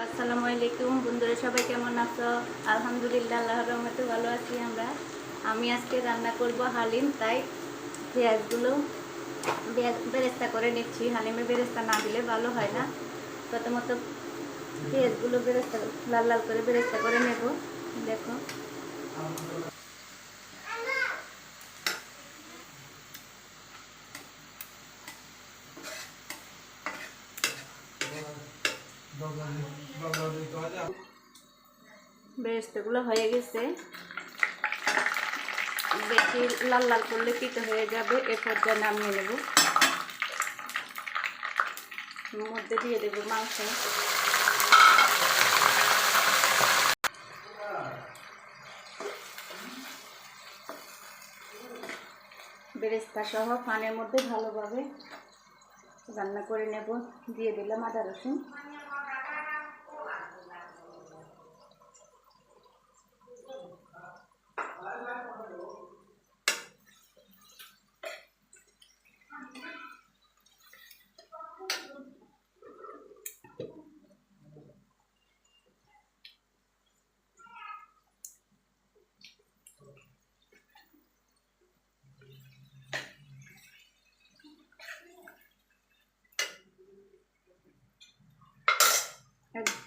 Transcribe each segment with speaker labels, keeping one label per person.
Speaker 1: আসসালামু আলাইকুম বন্ধুরা, সবাই কেমন আছো? আলহামদুলিল্লাহ, আল্লাহর রহমতে ভালো আছি আমরা। আমি আজকে রান্না করব হালিম, তাই পেঁয়াজগুলো বেরেস্তা করে নিচ্ছি। হালিমে বেরেস্তা না দিলে ভালো হয় না। প্রথমত পেঁয়াজগুলো বেরেস্তা, লাল লাল করে বেরেস্তা করে নেব। দেখো। বেরেস্তাগুলো হয়ে গেছে। বেশি লাল লাল করলে পিঠে হয়ে যাবে, এ পর্যায়ে নামিয়ে নেব। মধ্যে দিয়ে দেবো মাংস। বেরেস্তা সহ পানের মধ্যে ভালোভাবে রান্না করে নেব। দিয়ে দিলাম আদা রসুন।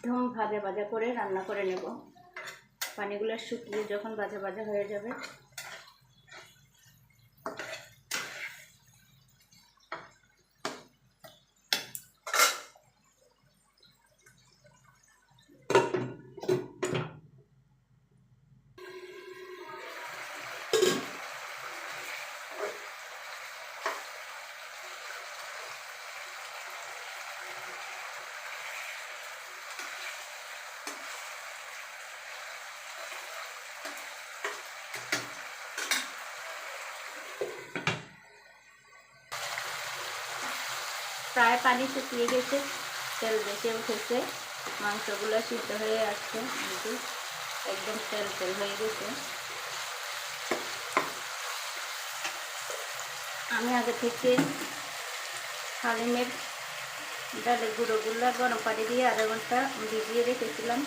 Speaker 1: একদম ভাজা ভাজা করে রান্না করে নেব। পানিগুলো শুকিয়ে যখন ভাজা ভাজা হয়ে যাবে প্রায় পানি শুকিয়ে গেছে, তেল বেশি উঠেছে, মাংসগুলো সিদ্ধ হয়ে আসছে, কিন্তু একদম তেল তেল হয়ে গেছে। আমি আগে থেকে হালিমের ডালের গুঁড়োগুলো গরম পানি দিয়ে আধা ঘণ্টা ভিজিয়ে রেখেছিলাম।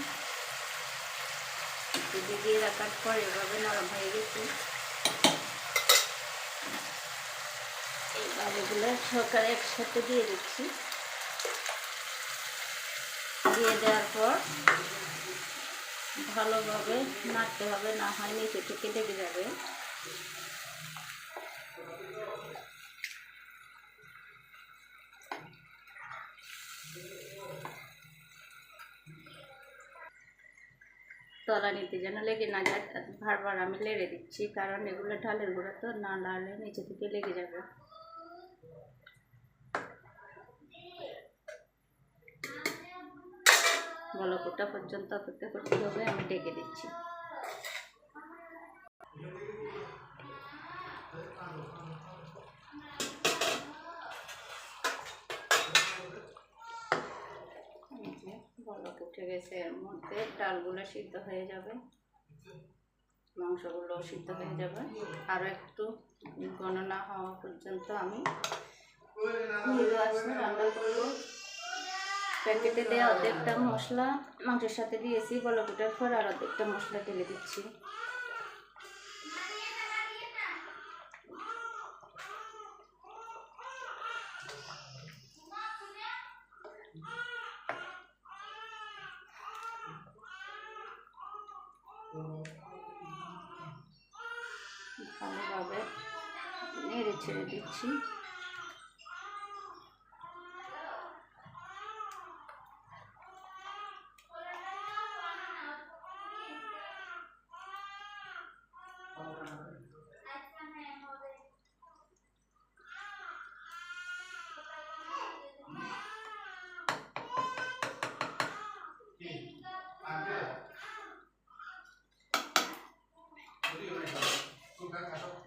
Speaker 1: ভিজিয়ে রাখার পর এভাবে নরম হয়ে গেছে। এইবার এগুলো একসাথে দিয়ে দিচ্ছি। দিয়ে দেওয়ার পর ভালোভাবে নাড়তে হবে, না হয় নিচে থেকে লেগে যাবে। তলানিতে যেন লেগে না যায়, বারবার আমি লেড়ে দিচ্ছি, কারণ এগুলো ঢালের গুঁড়া তো না নাড়লে নিচে থেকে লেগে যাবে। বলকটা পর্যন্ত অপেক্ষা করতে হবে, আমি ডেকে দিচ্ছি। বলক উঠে গেছে, এর মধ্যে ডালগুলো সিদ্ধ হয়ে যাবে মাংসগুলো সিদ্ধ হয়ে যাবে। আরও একটু গণনা হওয়া পর্যন্ত আমি রান্না করব। প্যাকেটে দেওয়া অর্ধেকটা মশলা মাংসের সাথে দিয়েছি, বলকুটার পর আর অর্ধেকটা মশলা ঢেলে দিচ্ছি। ভালোভাবে নেড়ে ছেড়ে দিচ্ছি।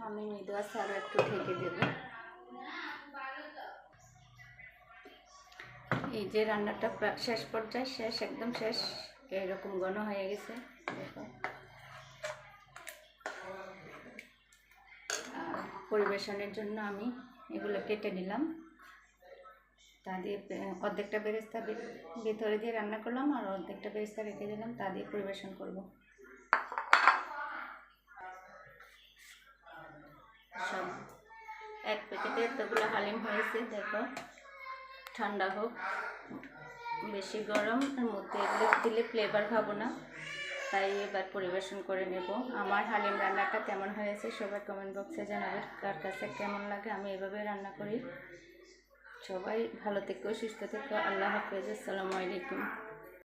Speaker 1: আমি মৃদু আছে আরও একটু ঢেকে দেব। এই যে রান্নাটা শেষ পর্যায়ে, শেষ, একদম শেষ, এরকম ঘন হয়ে গেছে, দেখো আর পরিবেশনের জন্য আমি এগুলো কেটে নিলাম। তা দিয়ে অর্ধেকটা বেরেস্তা ভিতরে দিয়ে রান্না করলাম আর অর্ধেকটা বেরেস্তা রেখে দিলাম, তা দিয়ে পরিবেশন করব। সব, এক প্যাকেটে এতগুলো হালিম হয়েছে, দেখো। ঠান্ডা হোক, বেশি গরম, এর মধ্যে এগুলো দিলে ফ্লেভার খাব না। তাই এবার পরিবেশন করে নেব। আমার হালিম রান্নাটা কেমন হয়েছে সবাই কমেন্ট বক্সে জানাবে। কার কাছে কেমন লাগে আমি এভাবে রান্না করি। সবাই ভালো থেকো, সুস্থ থেকো। আল্লাহ হাফেজ। আসসালামু আলাইকুম।